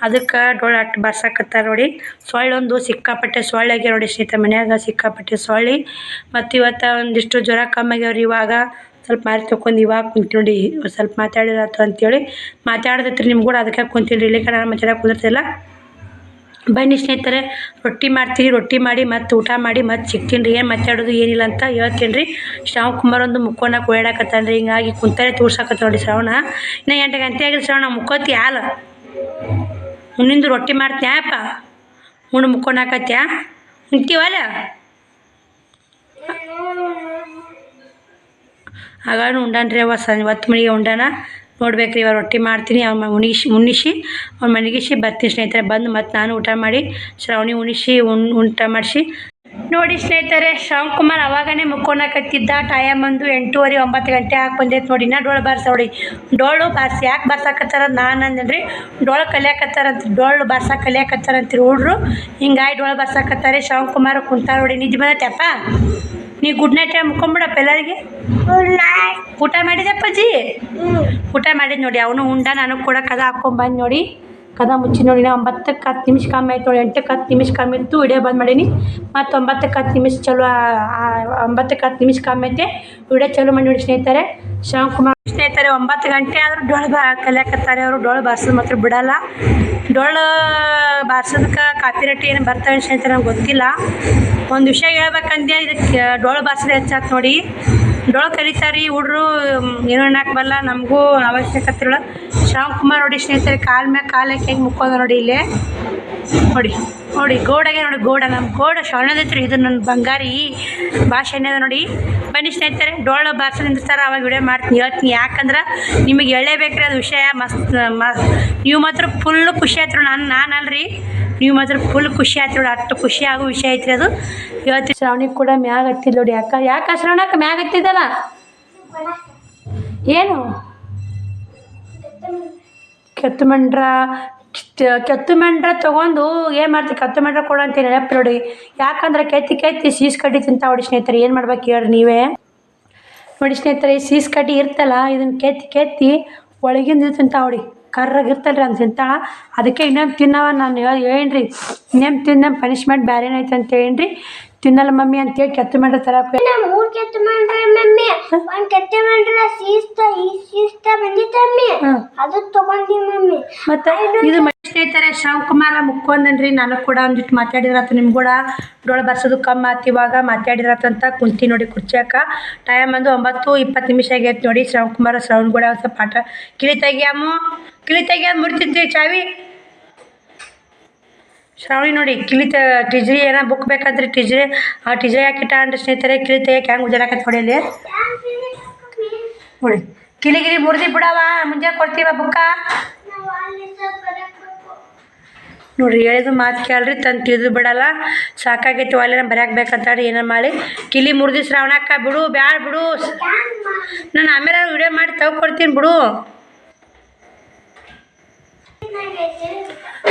ಅದಕ್ಕೆ ಡೊಳ್ಳು ಅಟ್ಟು ಬಾರ್ಸಕತ್ತಾರೆ ನೋಡಿ. ಸೊಳ್ಳೊಂದು ಸಿಕ್ಕಾಪಟ್ಟೆ ಸೊಳ್ಳೆ ಆಗ್ಯಾವ ನೋಡಿ ಸ್ನೇಹಿತರೆ, ಮನ್ಯಾಗ ಸಿಕ್ಕಾಪಟ್ಟೆ ಸೊಳ್ಳೆ. ಮತ್ತು ಇವತ್ತು ಒಂದಿಷ್ಟು ಜ್ವರ ಕಮ್ಮಿ ಆಗ್ಯಾವ್ರಿ ಇವಾಗ. ಸ್ವಲ್ಪ ಮಾರಿ ತೊಗೊಂಡು ಇವಾಗ ಕುಂತಿ ನೋಡಿ ಸ್ವಲ್ಪ ಅಂತ ಅಂತೇಳಿ. ಮಾತಾಡ್ದೈತ್ರಿ ನಿಮ್ಗೆ ಕೂಡ ಅದಕ್ಕೆ ಕುಂತೀನಿ ಇಲ್ಲಿ ನಾನು ಮಾತಾಡಕ್ಕೆ ಕುದಿರ್ತಿಲ್ಲ. ಬನ್ನಿ ಸ್ನೇಹಿತರೆ ರೊಟ್ಟಿ ಮಾಡ್ತೀನಿ ರೊಟ್ಟಿ ಮಾಡಿ ಮತ್ತೆ ಊಟ ಮಾಡಿ ಮತ್ತೆ ಸಿಗ್ತೀನಿ ರೀ ಏನು ಮಾತಾಡೋದು ಏನಿಲ್ಲ ಅಂತ ಹೇಳ್ತೀನಿ ರೀ ಶ್ರಾವಣ ಕುಮಾರ್ ಒಂದು ಮುಕ್ಕೋನ ಓಡಾಕತ್ತಾನ ರೀ ಹಿಂಗಾಗಿ ಕುಂತಾರೆ ತೋರ್ಸಕತ್ತ ನೋಡಿ ಶ್ರಾವಣ. ಇನ್ನು ಎಂಟು ಗಂಟೆ ಆಗಿದೆ ಶ್ರಾವಣ, ಮುಕ್ಕೋತಿ ಹಾಲ. ನಿಂದು ರೊಟ್ಟಿ ಮಾಡ್ತೀಯ ಅಪ್ಪ? ಉಣ್ಣು ಮುಕ್ಕೋನಾಕತ್ಯಾ ನಿಂತೀವಲ್ಲ ಆಗ ಉಂಡಾನ್ರಿ ಅವ ಸಂಜೆ ಹೊತ್ತು ಮನೆಗೆ ಉಂಡಾನ. ನೋಡ್ಬೇಕು ರೀ, ಇವಾಗ ರೊಟ್ಟಿ ಮಾಡ್ತೀನಿ, ಅವ್ನ ಉಣಿಸಿ ಉಣಿಸಿ ಅವ್ನ ಮನೆಗಿಸಿ ಬರ್ತೀನಿ ಸ್ನೇಹಿತರೆ, ಬಂದು ಮತ್ತು ನಾನು ಊಟ ಮಾಡಿ ಶ್ರಾವಣಿ ಉಣಿಸಿ ಉಣ್ ಊಟ ಮಾಡಿಸಿ ನೋಡಿ ಸ್ನೇಹಿತರೆ, ಶ್ರವಣ್ ಕುಮಾರ್ ಅವಾಗನೇ ಮುಕ್ಕೊಂಡಕತ್ತಿದ್ದ ಟೈಮ್ ಬಂದು ಎಂಟೂವರೆ ಒಂಬತ್ತು ಗಂಟೆ ಹಾಕಿ ಬಂದೈತೆ ನೋಡಿ ನಾ ಡೋಳು ಬಾರಿಸ ನೋಡಿ ಡೋಳು ಬಾರಿಸಿ, ಯಾಕೆ ಬಾರ್ಸಾಕತ್ತಾರ ನಾನು ಅಂದ್ರಿ ಡೋಳು ಕಲಿಯಾಕತ್ತಾರಂತ ಡೋಳು ಬಾರ್ಸ ಕಲಿಯಾಕತ್ತಾರಂತೀರಿ ಹುಡ್ರು ಹಿಂಗಾಗಿ ಡೋಳು ಬಾರ್ಸಾಕತ್ತಾರೆ ಶ್ರವಣ್ ಕುಮಾರ್ ಕುಂತಾರ ನೋಡಿ, ನಿಜ ಬಂದೈತಪ್ಪ? ನೀ ಗುಡ್ ನೈಟ್ ಮುಕ್ಕೊಂಬಿಡಪ್ಪ ಎಲ್ಲರಿಗೆ? ಊಟ ಮಾಡಿದಪ್ಪಾಜಿ ಊಟ ಮಾಡಿದ್ ನೋಡಿ ಅವನು ಉಂಡ ನಾನು ಕೂಡ ಕದ ಹಾಕ್ಕೊಂಬಂದು ನೋಡಿ. ಕದ ಮುಚ್ಚಿ ನೋಡಿ, ನಾ ಒಂಬತ್ತಕ್ಕೆ ಹತ್ತು ನಿಮಿಷ ಕಮ್ಮಿ ಆಯ್ತು ನೋಡಿ, ಎಂಟಕ್ಕೆ ಹತ್ತು ನಿಮಿಷ ಕಮ್ಮಿ ಇತ್ತು, ವಿಡಿಯೋ ಬಂದ್ ಮಾಡೀನಿ. ಮತ್ತು ಒಂಬತ್ತಕ್ಕೆ ಹತ್ತು ನಿಮಿಷ ಚಲೋ ಒಂಬತ್ತಕ್ಕೆ ಹತ್ತು ನಿಮಿಷ ಕಮ್ಮಿ ಐತೆ. ವಿಡಿಯೋ ಚಲೋ ಮಾಡಿ ನೋಡಿ ಸ್ನೇಹಿತರೆ. ಶಿವಕುಮಾರ್ ಕುಮಾರ್ ಸ್ನೇಹಿತರೆ, ಒಂಬತ್ತು ಗಂಟೆ ಆದರೂ ಡೊಳ್ಳು ಬಾ, ಕಲಿಯಾಕತ್ತಾರೆ ಅವರು, ಡೊಳ್ಳು ಬಾರ್ಸೋದು ಮಾತ್ರ ಬಿಡಲ್ಲ. ಡೊಳ್ಳು ಬಾರ್ಸೋದಕ್ಕೆ ಕಾಪಿ ರೇಟ್ ಏನು ಬರ್ತಾವೆ ಸ್ನೇಹಿತರೆ ನಂಗೆ ಗೊತ್ತಿಲ್ಲ. ಒಂದು ವಿಷಯ ಹೇಳ್ಬೇಕಂದ್ರೆ ಇದಕ್ಕೆ ಡೊಳ್ಳು ಬಾರ್ಸೋದು ಹೆಚ್ಚಾಗ್ತು ನೋಡಿ. ಡೊಳ್ಳು ಕಲಿತಾರೆ ಹುಡ್ರು ಏನೋ ಬಲ್ಲ, ನಮಗೂ ಅವಶ್ಯಕತೆ ಇಲ್ಲ. ಶ್ಯಾಮ್ ಕುಮಾರ್ ನೋಡಿ ಸ್ನೇಹಿತರೆ, ಕಾಲ ಮ್ಯಾಗ ಕಾಲು ಹಾಕಿ ಹೆಂಗೆ ಮುಕ್ಕೋದ ನೋಡಿ ಇಲ್ಲೇ. ನೋಡಿ ನೋಡಿ, ಗೋಡಗೆ ನೋಡಿ ಗೋಡ ನಮ್ಮ ಗೋಡ ಶರಣದೈತ್ರಿ ಇದು ನನ್ನ ಬಂಗಾರಿ ಭಾಷೆ ನೋಡಿ. ಬನ್ನಿ ಸ್ನೇಹಿತರೆ, ಡೊಳ್ಳು ಭಾಷೆ ನಿಂದಿರ್ತಾರೆ ಅವಾಗ ವಿಡಿಯೋ ಮಾಡ್ತೀನಿ, ಹೇಳ್ತೀನಿ. ಯಾಕಂದ್ರೆ ನಿಮಗೆ ಹೇಳೇಬೇಕ್ರಿ ಅದು ವಿಷಯ ಮಸ್ತ್, ಮ, ನೀವು ಮಾತ್ರ ಫುಲ್ಲು ಖುಷಿ ಆಯ್ತು ನಾನು ನಾನು ಅಲ್ರಿ ನೀವು ಮಾತ್ರ ಫುಲ್ ಖುಷಿ ಆಯ್ತು ನೋಡಿ, ಅಷ್ಟು ಖುಷಿ ಆಗೋ ವಿಷಯ ಐತ್ರಿ ಅದು. ಇವತ್ತು ಶ್ರಾವಣಿಗೆ ಕೂಡ ಮ್ಯಾಗ ಹತ್ತಿಲ್ಲ ನೋಡಿ ಯಾಕ ಯಾಕೆ ಶ್ರಾವಣಕ್ಕೆ ಮ್ಯಾಗ ಹತ್ತಿದ್ದಲ್ಲ? ಏನು? ಕೆತ್ತಮಂಡ್ರ ಮಂಡ್ರ ಕೆತ್ತು ಮಂಡ್ರ ತೊಗೊಂಡು ಏನು ಮಾಡ್ತೀವಿ ಕೆತ್ತು ಮಂಡ್ರ ಕೊಡು ಅಂತ ನೆನಪು ನೋಡಿ. ಯಾಕಂದ್ರೆ ಕೆತ್ತಿ ಕೆತ್ತಿ ಸೀಸ್ ಕಡ್ಡಿ ತಿಂತಾವಡಿ ಸ್ನೇಹಿತರೆ, ಏನು ಮಾಡ್ಬೇಕು ಹೇಳ್ರಿ ನೀವೇ? ನೋಡಿ ಸ್ನೇಹಿತರೆ ಸೀಸ್ ಕಡ್ಡಿ ಇರ್ತಲ್ಲ ಇದನ್ನು ಕೆತ್ತಿ ಕೆತ್ತಿ ಒಳಗಿಂದ ತಿಂತಾವಡಿ ಕರ್ರಾಗಿ ರೀ ಅಂತ ತಿಂತಾಳ. ಅದಕ್ಕೆ ಇನ್ನೊಂದು ತಿನ್ನವ ನಾನು ಹೇಳಿ ರೀ ಇನ್ನೇನು ತಿನ್ನ ಪನಿಷ್ಮೆಂಟ್ ಬೇರೆನೇ ಐತೆ ಅಂತ ಹೇಳಿ ತಿನ್ನಲ್ಲ ಮಮ್ಮಿ ಅಂತ ಹೇಳಿ ಮೆಂಡ್ರ ತರಕ್ಕೆ ಮೂರು ಕೆತ್ತ ಮಾಡ್ರಿ ಮಮ್ಮಿ. ಒಂದು ಕೆತ್ತ ಮಾಡ್ರ ಸೀಸ್ತ ಈ ಸೀಸ್ತ ಹ್ಮ್. ಅದು ತಗೊಂಡಿ ಮಮ್ಮಿ. ಮತ್ತು ಇದು ಸ್ನೇಹಿತರೆ ಶಿವಕುಮಾರ ಮುಕ್ಕೊಂದನ್ರಿ. ನಾನು ಕೂಡ ಒಂದಿಟ್ಟು ಮಾತಾಡಿದ್ರಾತು ನಿಮ್ ಕೂಡ. ಇದ್ರೊಳಗೆ ಬರ್ಸೋದು ಕಮ್ಮಿ ಆತು ಇವಾಗ. ಮಾತಾಡಿದ್ರಾತು ಅಂತ ಕುಂತಿ ನೋಡಿ ಕುರ್ಚಾಕ ಟೈಮ್ ಬಂದು ಒಂಬತ್ತು ಇಪ್ಪತ್ತು ನಿಮಿಷ ಆಗೈತೆ ನೋಡಿ. ಶಿವಕುಮಾರ ಶ್ರವಣ್ ಕೂಡ ಸ್ವಲ್ಪ ಪಾಠ ಕಿಳಿ ತೆಗಿಯಮ್ಮು ಕಿಳಿ ತೆಗಿಯೋದು ಮುರಿತಿದ್ರಿ ಚಾವಿ. ಶ್ರಾವಣಿ ನೋಡಿ ಕಿಳಿತ ಟಿಜ್ರಿ, ಏನೋ ಬುಕ್ ಬೇಕಾದ್ರೆ ಟಿಜ್ರಿ. ಆ ಟಿಜ್ರಿ ಹಾಕಿಟ್ಟ ಅಂದ್ರೆ ಸ್ನೇಹಿತರೆ ಕಿಳಿತೆ ಕ್ಯಾಂಗ್ ಹೆಂಗೆ ಉಜಾರಾಕತ್ತೆ ನೋಡಿ ಅಲ್ಲಿ. ನೋಡಿ, ಕಿಲಿಗಿರಿ ಮುರಿದಿ ಬಿಡವ ಮುಂಜಾನೆ ಕೊಡ್ತೀವ ಬುಕ್ಕ ನೋಡ್ರಿ ಹೇಳಿದ್ರು ಮಾತು ಕೇಳ್ರಿ, ತಂದು ತಿಳಿದು ಬಿಡಲ್ಲ. ಸಾಕಾಗೈತಿ ಬರೆಯಕ್ಕೆ ಬರ್ಯಾಕ ಬೇಕಂತಾಡಿ ಏನೋ ಮಾಡಿ. ಕಿಲಿ ಮುರಿದಿ ಶ್ರಾವಣಕ್ಕ ಬಿಡು, ಬ್ಯಾಡ ಬಿಡು. ನಾನು ಆಮೇಲೆ ವಿಡಿಯೋ ಮಾಡಿ ತಗೊಡ್ತೀನಿ ಬಿಡು.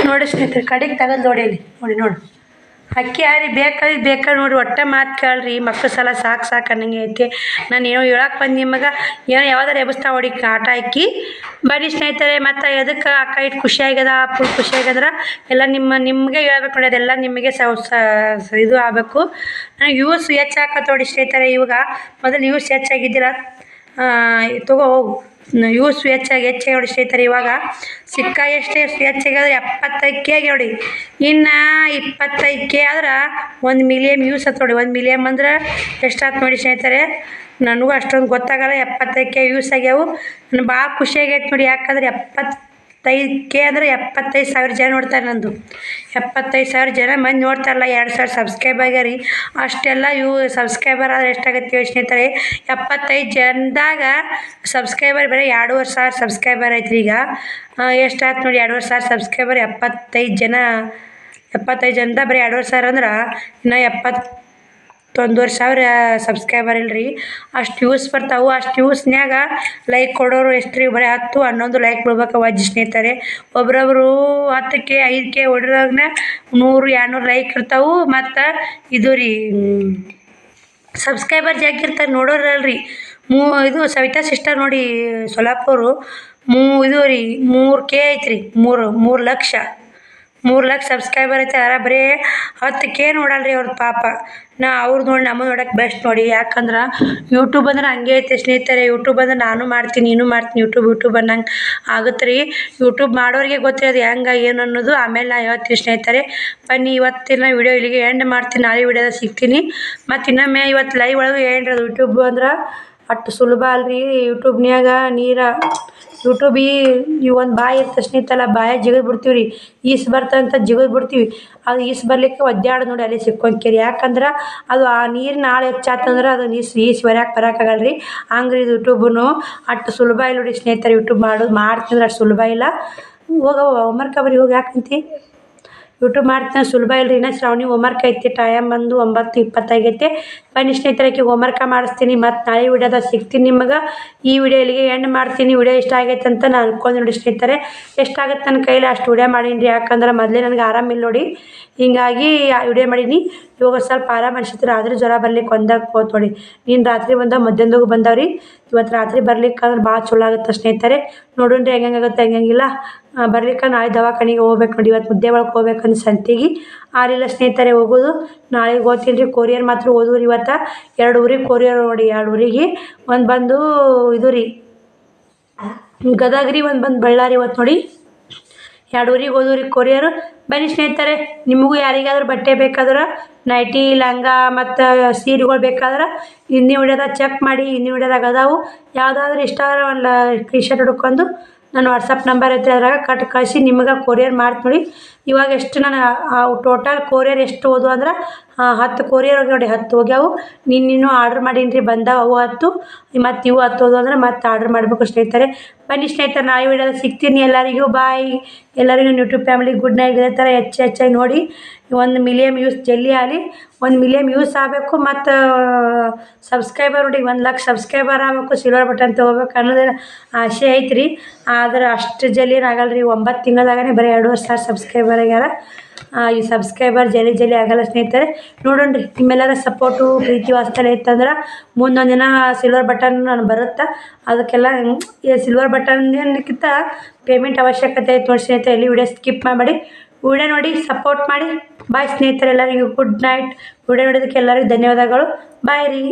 ನೋಡಿ ಸ್ನೇಹಿತರೆ ಕಡೆಗೆ ತಗದು ನೋಡಿ ನೋಡಿ ನೋಡು. ಅಕ್ಕಿ ಯಾರಿ ಬೇಕಾದ್ರೆ ಬೇಕಾ ನೋಡಿ ಒಟ್ಟೆ ಮಾತು ಕೇಳ್ರಿ. ಮಕ್ಕಳು ಸಲ ಸಾಕು ಸಾಕು ಅನ್ನಂಗೆ ಐತೆ. ನಾನು ಏನೋ ಹೇಳಕ್ಕೆ ಬಂದು ನಿಮಗೆ ಏನೋ ಯಾವ್ದಾರು ಎಬ್ಸ್ತಾ ಹೊಡಿ ಆಟ ಹಾಕಿ. ಬನ್ನಿ ಸ್ನೇಹಿತರೆ ಮತ್ತು ಎದಕ್ಕೆ ಅಕ್ಕ ಇಟ್ಟು ಖುಷಿಯಾಗ್ಯದ ಫುಲ್ ಖುಷಿ ಆಗ್ಯದ್ರ ಎಲ್ಲ ನಿಮ್ಮ ನಿಮಗೆ ಹೇಳ್ಬೇಕು ನೋಡಿ ಅದೆಲ್ಲ ನಿಮಗೆ ಸೌ ಇದು ಆಗಬೇಕು. ನನಗೆ ಯೂಸ್ ಹೆಚ್ಚಾಕತ್ ನೋಡಿ ಸ್ನೇಹಿತರೆ ಇವಾಗ. ಮೊದಲು ಯೂಸ್ ಹೆಚ್ಚಾಗಿದ್ದಿಲ್ಲ. ಆ, ತಗೋ ಹೋಗು. ಯೂಸ್ ಹೆಚ್ಚಾಗಿ ಹೆಚ್ಚಾಗಿ ನೋಡಿ ಸ್ನೇಹಿತರೆ, ಇವಾಗ ಸಿಕ್ಕ ಎಷ್ಟೇ ಹೆಚ್ಚಾಗಿ ಎಪ್ಪತ್ತೈದು ಎಪ್ಪತ್ತೈಕೆ ನೋಡಿ. ಇನ್ನು ಇಪ್ಪತ್ತೈಕೆ ಆದ್ರೆ ಒಂದು ಮಿಲಿಯಮ್ ಯೂಸ್ ಆಯ್ತು ನೋಡಿ. ಒಂದು ಮಿಲಿಯಮ್ ಅಂದ್ರೆ ಎಷ್ಟಾಯ್ತು ನೋಡಿ ಸ್ನೇಹಿತರೆ? ನನಗೂ ಅಷ್ಟೊಂದು ಗೊತ್ತಾಗಲ್ಲ ಎಪ್ಪತ್ತೈದು ಕೆ ಯೂಸ್ ಆಗ್ಯಾವು. ನನಗೆ ಭಾಳ ಖುಷಿ ಆಗೈತೆ ನೋಡಿ. ಯಾಕಂದ್ರೆ ಎಪ್ಪತ್ತೈದು ಕೆ ಅಂದರೆ ಎಪ್ಪತ್ತೈದು ಸಾವಿರ ಜನ ನೋಡ್ತಾರೆ ನಂದು. ಎಪ್ಪತ್ತೈದು ಸಾವಿರ ಜನ ಮಂದಿ ನೋಡ್ತಾರಲ್ಲ, ಎರಡು ಸಾವಿರ ಸಬ್ಸ್ಕ್ರೈಬ್ ರೀ ಅಷ್ಟೆಲ್ಲ ಇವು ಸಬ್ಸ್ಕ್ರೈಬರ್ ಆದ್ರೆ ಎಷ್ಟಾಗತ್ತೆ ಯೋಚನೆ ಸ್ನೇಹಿತರೆ? ಎಪ್ಪತ್ತೈದು ಜನದಾಗ ಸಬ್ಸ್ಕ್ರೈಬರ್ ಬೇರೆ ಎರಡೂವರೆ ಸಾವಿರ ಸಬ್ಸ್ಕ್ರೈಬರ್ ಐತ್ರಿ ಈಗ. ಎಷ್ಟಾಯ್ತು ನೋಡಿ, ಎರಡೂವರೆ ಸಾವಿರ ಸಬ್ಸ್ಕ್ರೈಬರ್ ಎಪ್ಪತ್ತೈದು ಜನ, ಎಪ್ಪತ್ತೈದು ಜನದ ಬರೀ ಎರಡೂವರೆ ಸಾವಿರ ಅಂದ್ರೆ ಇನ್ನು ಎಪ್ಪತ್ತೊಂದುವರೆ ಸಾವಿರ ಸಬ್ಸ್ಕ್ರೈಬರ್ ಇಲ್ರಿ. ಅಷ್ಟು ಯೂಸ್ ಬರ್ತಾವೆ. ಅಷ್ಟು ಯೂಸ್ನ್ಯಾಗ ಲೈಕ್ ಕೊಡೋರು ಎಷ್ಟು ರೀ? ಬರೀ ಹತ್ತು, ಹನ್ನೊಂದು ಲೈಕ್ ಬಿಡ್ಬೇಕು ವಜ್ಜಿ ಸ್ನೇಹಿತರೆ. ಒಬ್ರೊಬ್ರು ಹತ್ತಕ್ಕೆ ಐದಕ್ಕೆ ಹೊಡಿದ್ರಾಗನ ನೂರು, ಎರಡುನೂರು ಲೈಕ್ ಇರ್ತಾವೆ. ಮತ್ತು ಇದು ರೀ ಸಬ್ಸ್ಕ್ರೈಬರ್ ಜಾಗ ಇರ್ತಾರೆ ನೋಡೋರಲ್ರಿ. ಮೂ, ಇದು ಸವಿತಾ ಸಿಸ್ಟರ್ ನೋಡಿ ಸೊಲಾಪುರು ಮೂ, ಇದು ರೀ ಮೂರು ಕೆ ಐತ್ರಿ. ಮೂರು ಮೂರು ಲಕ್ಷ. ಮೂರು ಲಕ್ಷ ಸಬ್ಸ್ಕ್ರೈಬರ್ ಐತೆ ಅರ ಬರೀ ಹತ್ತು ಕೆ ನೋಡಲ್ರಿ ಅವ್ರ ಪಾಪ. ನಾ ಅವ್ರು ನೋಡಿ ನಮ್ಮ ನೋಡಕ್ಕೆ ಬೆಸ್ಟ್ ನೋಡಿ. ಯಾಕಂದ್ರೆ ಯೂಟ್ಯೂಬ್ ಅಂದ್ರೆ ಹಂಗೆ ಐತೆ ಸ್ನೇಹಿತರೆ. ಯೂಟ್ಯೂಬ್ ಅಂದ್ರೆ ನಾನು ಮಾಡ್ತೀನಿ, ನೀನು ಮಾಡ್ತೀನಿ. ಯೂಟ್ಯೂಬ್ ಯೂಟ್ಯೂಬ್ ಅನ್ನಂಗೆ ಆಗುತ್ತೆ ರೀ ಯೂಟ್ಯೂಬ್ ಮಾಡೋರಿಗೆ ಗೊತ್ತಿರೋದು ಹೆಂಗೆ, ಏನು ಅನ್ನೋದು ಆಮೇಲೆ ನಾ ಹೇಳ್ತೀನಿ ಸ್ನೇಹಿತರೆ. ಬನ್ನಿ, ಇವತ್ತಿನ ವಿಡಿಯೋ ಇಲ್ಲಿಗೆ ಎಂಡ್ ಮಾಡ್ತೀನಿ. ನಾಳೆ ವಿಡಿಯೋದಾಗ ಸಿಗ್ತೀನಿ. ಮತ್ತು ಇನ್ನೊಮ್ಮೆ ಇವತ್ತು ಲೈವ್ ಒಳಗೆ ಅದು. ಯೂಟ್ಯೂಬ್ ಅಂದ್ರೆ ಅಷ್ಟು ಸುಲಭ ಅಲ್ರಿ. ಯೂಟ್ಯೂಬ್ನ್ಯಾಗ ನೀರ ಯೂಟ್ಯೂಬ್ ಈ ಒಂದು ಬಾಯಿ ತಕ್ಷಣ ಇತ್ತಲ್ಲ, ಬಾಯಿ ಜಿಗಿದು ಬಿಡ್ತೀವಿ ರೀ ಈಸ್ ಬರ್ತಂತ ಜಿಗಿದು ಬಿಡ್ತೀವಿ. ಅದು ಈಸ್ ಬರ್ಲಿಕ್ಕೆ ಒದ್ದಾಡ ನೋಡಿ ಅಲ್ಲಿ ಸಿಕ್ಕೊಂಕೇರಿ. ಯಾಕಂದ್ರೆ ಅದು ಆ ನೀರಿನ ನಾಳೆ ಹೆಚ್ಚಾತಂದ್ರೆ ಅದು ಈಸ್ ಈಸ್ ಬರೋಕೆ ಬರೋಕ್ಕಾಗಲ್ಲ ರೀ ಹಂಗ್ರಿ ಇದು ಯೂಟ್ಯೂಬನು. ಅಷ್ಟು ಸುಲಭ ಇಲ್ಲ ನೋಡಿ ಸ್ನೇಹಿತರೆ, ಯೂಟ್ಯೂಬ್ ಮಾಡೋದು ಮಾಡ್ತಿದ್ರೆ ಅಷ್ಟು ಸುಲಭ ಇಲ್ಲ. ಹೋಗ ಹೋಮ್ವರ್ಕ್ ಬರಿ ಹೋಗಿ ಯಾಕಂತಿ ಯೂಟ್ಯೂಬ್ ಮಾಡ್ತಾನೆ ಸುಲಭ ಇಲ್ರಿ. ಇನ್ನು ಶ್ರಾವಣಿ ಹೋಮ್ವರ್ಕ್ ಐತಿ, ಟೈಮ್ ಬಂದು ಒಂಬತ್ತು ಇಪ್ಪತ್ತಾಗೈತೆ. ಬನ್ನಿ ಸ್ನೇಹಿತರಕ್ಕೆ ಹೋಮ್ವರ್ಕ ಮಾಡಿಸ್ತೀನಿ. ಮತ್ತು ನಾಳೆ ವಿಡಿಯೋದಾಗ ಸಿಗ್ತೀನಿ ನಿಮಗೆ. ಈ ವಿಡಿಯೋ ಇಲ್ಲಿಗೆ ಎಂಡ್ ಮಾಡ್ತೀನಿ. ವಿಡಿಯೋ ಇಷ್ಟ ಆಗೈತೆ ಅಂತ ನಾನು ಅನ್ಕೊಂಡು ನೋಡಿ ಸ್ನೇಹಿತರೆ. ಎಷ್ಟಾಗುತ್ತೆ ನನ್ನ ಕೈಲಿ ಅಷ್ಟು ವಿಡಿಯೋ ಮಾಡೀನಿ ರೀ ಯಾಕಂದ್ರೆ ಮೊದಲೇ ನನಗೆ ಆರಾಮಿಲ್ಲ ನೋಡಿ. ಹಿಂಗಾಗಿ ವಿಡಿಯೋ ಮಾಡೀನಿ. ಇವಾಗ ಸ್ವಲ್ಪ ಆರಾಮ ಅನ್ಸಿತ್ತು ರಾತ್ರಿ ಜ್ವರ ಬರ್ಲಿಕ್ಕೆ ಒಂದಾಗ ಹೋತ್ ನೋಡಿ. ನೀನು ರಾತ್ರಿ ಬಂದ ಮಧ್ಯಾಹ್ನದಾಗೂ ಬಂದವ್ರಿ. ಇವತ್ತು ರಾತ್ರಿ ಬರ್ಲಿಕ್ಕೆ ಅಂದ್ರೆ ಭಾಳ ಚಲೋ ಆಗುತ್ತೆ ಸ್ನೇಹಿತರೆ. ನೋಡೋಣ ರೀ ಹೆಂಗಾಗುತ್ತೆ ಹೆಂಗಂಗಿಲ್ಲ ಬರ್ಲಿಕ್ಕೆ ನಾಳೆ ದವಾಖಾನಿಗೆ ಹೋಗ್ಬೇಕು ನೋಡಿ, ಇವತ್ತು ಮುದ್ದೆ ಒಳಗೆ ಹೋಗ್ಬೇಕಂದು ಸಂತಿಗೆ. ಆರಿಲ್ಲ ಸ್ನೇಹಿತರೆ, ಹೋಗೋದು. ನಾಳೆಗೆ ಓದ್ತೀನಿ ರೀ ಕೊರಿಯರ್ ಮಾತ್ರ ಓದೋರು ಇವತ್ತು. ಎರಡು ಊರಿಗೆ ಕೊರಿಯರ್ ನೋಡಿ, ಎರಡು ಊರಿಗೆ. ಒಂದು ಬಂದು ಇದು ರೀ ಗದಗ ರೀ ಒಂದು ಬಂದು ಬಳ್ಳಾರಿ ಇವತ್ತು ನೋಡಿ. ಎರಡು ಊರಿಗೆ ಹೋದವ್ರಿ ಕೊರಿಯರು ಬನ್ನಿ ಸ್ನೇಹಿತರೆ, ನಿಮಗೂ ಯಾರಿಗಾದ್ರೂ ಬಟ್ಟೆ ಬೇಕಾದ್ರೆ? ನೈಟಿ, ಲಂಗ ಮತ್ತು ಸೀರೆಗಳು ಬೇಕಾದ್ರೆ? ಹಿಂದಿನ ವಿಡಿಯೋದಾಗ ಚೆಕ್ ಮಾಡಿ ಹಿಂದಿನ ವಿಡಿಯೋದಾಗ ಅದಾವು ಯಾವುದಾದ್ರೂ ಇಷ್ಟ ಆದ್ರೆ ಒಂದು ಟೀ ಶರ್ಟ್ ಹುಡ್ಕೊಂಡು ನನ್ನ ವಾಟ್ಸಪ್ ನಂಬರ್ ಐತೆ ಅದ್ರಾಗ ಕಟ್ ಕಳಿಸಿ ನಿಮಗೆ ಕೊರಿಯರ್ ಮಾಡ್ತೀನಿ ಇವಾಗ ಎಷ್ಟು ನಾನು ಟೋಟಲ್ ಕೊರಿಯರ್ ಎಷ್ಟು ಓದು ಅಂದ್ರೆ ಹತ್ತು ಕೊರಿಯರ್ ನೋಡಿ ಹತ್ತು ಹೋಗ್ಯಾವು. ನಿನ್ನಿನ್ನೂ ಆರ್ಡ್ರ್ ಮಾಡೀನಿ ಬಂದಾವ, ಅವು ಹತ್ತು. ಮತ್ತು ಇವು ಹತ್ತು ಅಂದ್ರೆ ಮತ್ತೆ ಆರ್ಡ್ರ್ ಮಾಡಬೇಕು ಸ್ನೇಹಿತರೆ. ಬನ್ನಿ ಸ್ನೇಹಿತರೆ ನಾಯಿ ವಿಡಿಯೋದಲ್ಲಿ ಸಿಗ್ತೀನಿ ಎಲ್ಲರಿಗೂ. ಬಾಯ್ ಎಲ್ಲರಿಗೂ ಯೂಟ್ಯೂಬ್ ಫ್ಯಾಮಿಲಿ ಗುಡ್ ನೈಟ್ ಇದೇ ಥರ ಹೆಚ್ಚು ಹೆಚ್ಚಾಗಿ ನೋಡಿ. ಒಂದು ಮಿಲಿಯನ್ ಯೂಸ್ ಜಲ್ಲಿ ಆಗಲಿ. ಒಂದು ಮಿಲಿಯನ್ ಯೂಸ್ ಆಗಬೇಕು ಮತ್ತು ಸಬ್ಸ್ಕ್ರೈಬರ್ ನೋಡಿ ಒಂದು ಲಕ್ಷ ಸಬ್ಸ್ಕ್ರೈಬರ್ ಆಗಬೇಕು. ಸಿಲ್ವರ್ ಬಟನ್ ತೊಗೋಬೇಕು ಅನ್ನೋದೇ ಆಸೆ ಐತ್ರಿ. ಆದ್ರೆ ಅಷ್ಟು ಜಲ್ಲಿ ಏನಾಗಲ್ಲ ರೀ ಒಂಬತ್ತು ತಿಂಗಳಾಗೇ ಬರೀ ಎರಡು ವರ್ಷ ಸಬ್ಸ್ಕ್ರೈಬರ್ ಆಗ್ಯಾರ. ಈ ಸಬ್ಸ್ಕ್ರೈಬರ್ ಜಲ್ದಿ ಜಲ್ದಿ ಆಗಲ್ಲ ಸ್ನೇಹಿತರೆ. ನೋಡೋಣ ರೀ ನಿಮ್ಮೆಲ್ಲರ ಸಪೋರ್ಟು ಪ್ರೀತಿ ವಾಸ್ತಲೆ ಇತ್ತಂದ್ರೆ ಮುಂದೊಂದು ದಿನ ಸಿಲ್ವರ್ ಬಟನ್ ನಾನು ಬರುತ್ತೆ? ಅದಕ್ಕೆಲ್ಲ ಸಿಲ್ವರ್ ಬಟನ್ ಏನಕ್ಕಿಂತ ಪೇಮೆಂಟ್ ಅವಶ್ಯಕತೆ ಐತೆ ನೋಡಿ ಸ್ನೇಹಿತರೆ, ಎಲ್ಲಿ ವಿಡಿಯೋ ಸ್ಕಿಪ್ ಮಾಡಿ ವಿಡಿಯೋ ನೋಡಿ ಸಪೋರ್ಟ್ ಮಾಡಿ. ಬಾಯ್ ಸ್ನೇಹಿತರೆ ಎಲ್ಲರಿಗೂ ಗುಡ್ ನೈಟ್ ವಿಡಿಯೋ ನೋಡೋದಕ್ಕೆ ಎಲ್ಲರಿಗೂ ಧನ್ಯವಾದಗಳು. ಬಾಯ್ ರೀ.